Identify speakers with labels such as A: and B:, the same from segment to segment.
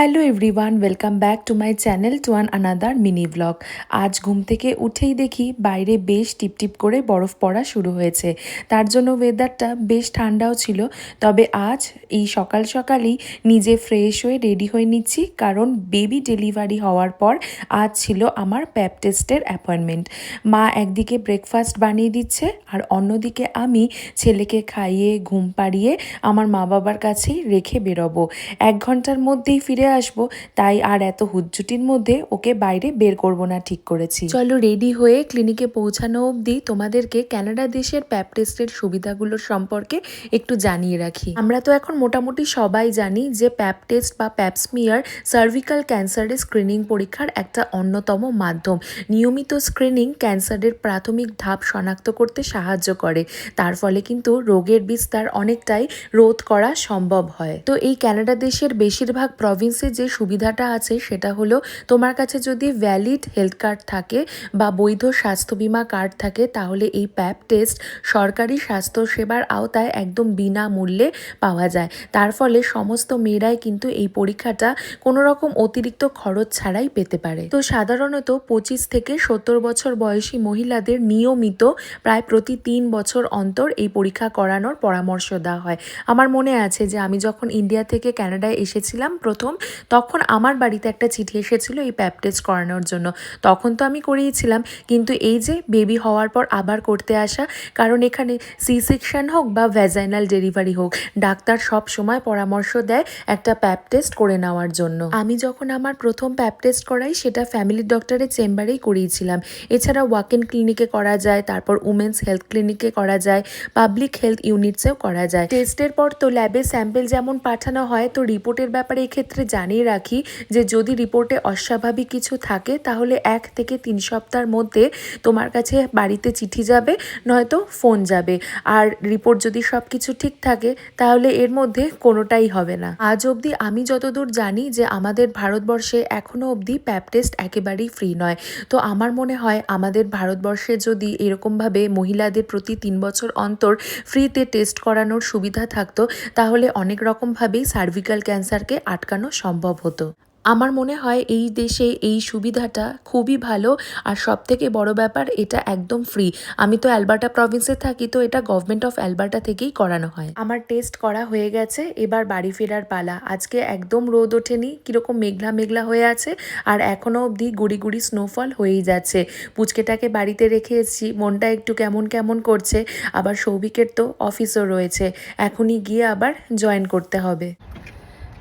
A: Hello everyone welcome back to my channel to an another mini vlog আজ ঘুম থেকে উঠেই দেখি বাইরে বেশ টিপটিপ করে বরফ পড়া শুরু হয়েছে। তার জন্য ওয়েদারটা বেশ ঠান্ডাও ছিল। তবে আজ এই সকাল সকালই নিজে ফ্রেশ হয়ে রেডি হয়ে নিচ্ছি, কারণ বেবি ডেলিভারি হওয়ার পর আজ ছিল আমার প্যাপ টেস্টের অ্যাপয়েন্টমেন্ট মা একদিকে ব্রেকফাস্ট বানিয়ে দিচ্ছে, আর অন্যদিকে আমি ছেলেকে খাইয়ে, ঘুম পাড়িয়ে আমার মা বাবার কাছেই রেখে বেরোবো। এক ঘণ্টার মধ্যেই ফিরে আসব, তাই আর এত হুজ্জুটির মধ্যে ওকে বাইরে বের করব না ঠিক করেছি। চলো রেডি হয়ে ক্লিনিকে পৌঁছানো অবধি তোমাদেরকে কানাডা দেশের প্যাপ টেস্টের সুবিধাগুলো সম্পর্কে একটু জানিয়ে রাখি। আমরা তো এখন মোটামুটি সবাই জানি যে প্যাপ টেস্ট বা প্যাপসমিয়ার সার্ভিক্যাল ক্যান্সারের স্ক্রিনিং পরীক্ষার একটা অন্যতম মাধ্যম। নিয়মিত স্ক্রিনিং ক্যান্সারের প্রাথমিক ধাপ শনাক্ত করতে সাহায্য করে। তার ফলে কিন্তু রোগের বিস্তার অনেকটাই রোধ করা সম্ভব হয়। তো এই কানাডা দেশের বেশিরভাগ প্রভিন্সে যে সুবিধাটা আছে, সেটা হলো তোমার কাছে যদি ভ্যালিড হেলথ কার্ড থাকে বা বৈধ স্বাস্থ্য বিমা কার্ড থাকে, তাহলে এই প্যাপ টেস্ট সরকারি স্বাস্থ্য সেবার আওতায় একদম বিনামূল্যে পাওয়া যায়। তার ফলে সমস্ত মেয়েরাই কিন্তু এই পরীক্ষাটা কোনো রকম অতিরিক্ত খরচ ছাড়াই পেতে পারে। তো সাধারণত পঁচিশ থেকে সত্তর বছর বয়সী মহিলাদের নিয়মিত প্রায় প্রতি তিন বছর অন্তর এই পরীক্ষা করানোর পরামর্শ দেওয়া হয়। আমার মনে আছে যে আমি যখন ইন্ডিয়া থেকে কানাডায় এসেছিলাম প্রথম তখন আমার বাড়িতে একটা চিঠি এসেছিল এই প্যাপ টেস্ট করানোর জন্য। তখন তো আমি করিয়েছিলাম, কিন্তু এই যে বেবি হওয়ার পর আবার করতে আসা, কারণ এখানে সি সেকশন হোক বা ভ্যাজাইনাল ডেলিভারি হোক, ডাক্তার সব সময় পরামর্শ দেয় একটা প্যাপ টেস্ট করে নেওয়ার জন্য। আমি যখন আমার প্রথম প্যাপ টেস্ট করাই, সেটা ফ্যামিলি ডক্টরের চেম্বারেই করিয়েছিলাম। এছাড়া ওয়াক ইন ক্লিনিকে করা যায়, তারপর উমেন্স হেলথ ক্লিনিকে করা যায় পাবলিক হেলথ ইউনিটসেও করা যায়। টেস্টের পর তো ল্যাবে স্যাম্পেল যেমন পাঠানো হয়, তো রিপোর্টের ব্যাপারে এক্ষেত্রে জানিয়ে রাখি যে যদি রিপোর্টে অস্বাভাবিক কিছু থাকে, তাহলে এক থেকে তিন সপ্তাহের মধ্যে তোমার কাছে বাড়িতে চিঠি যাবে, নয়তো ফোন যাবে। আর রিপোর্ট যদি সব কিছু ঠিক থাকে, তাহলে এর মধ্যে কোনোটাই হবে না। আজ অবধি আমি যতদূর জানি যে আমাদের ভারতবর্ষে এখনও অবধি প্যাপ টেস্ট একেবারেই ফ্রি নয়। তো আমার মনে হয় আমাদের ভারতবর্ষে যদি এরকমভাবে মহিলাদের প্রতি তিন বছর অন্তর ফ্রিতে টেস্ট করানোর সুবিধা থাকতো, তাহলে অনেক রকমভাবেই সার্ভিক্যাল ক্যান্সারকে আটকানো সম্ভব হতো। আমার মনে হয় এই দেশে এই সুবিধাটা খুবই ভালো আর সব থেকে বড় ব্যাপার এটা একদম ফ্রি আমি তো অ্যালবার্টা প্রভিন্সে থাকি, তো এটা গভর্নমেন্ট অফ অ্যালবার্টা থেকেই করানো হয়। আমার টেস্ট করা হয়ে গেছে, এবার বাড়ি ফেরার পালা। আজকে একদম রোদ ওঠেনি, কীরকম মেঘলা মেঘলা হয়ে আছে আর এখনও অবধি গুড়ি গুড়ি স্নোফল হয়েই যাচ্ছে। পুচকেটাকে বাড়িতে রেখে এসেছি, মনটা একটু কেমন কেমন করছে। আবার সৌভিকের তো অফিসও রয়েছে, এখনই গিয়ে আবার জয়েন করতে হবে।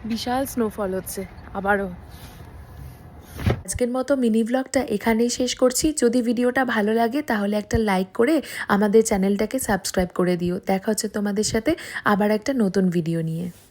A: বিশাল স্নোফল হচ্ছে, আবারও। আজকের মতো মিনি ব্লগটা এখানেই শেষ করছি। যদি ভিডিওটা ভালো লাগে, তাহলে একটা লাইক করে আমাদের চ্যানেলটাকে সাবস্ক্রাইব করে দিও। দেখা হচ্ছে তোমাদের সাথে আবার একটা নতুন ভিডিও নিয়ে।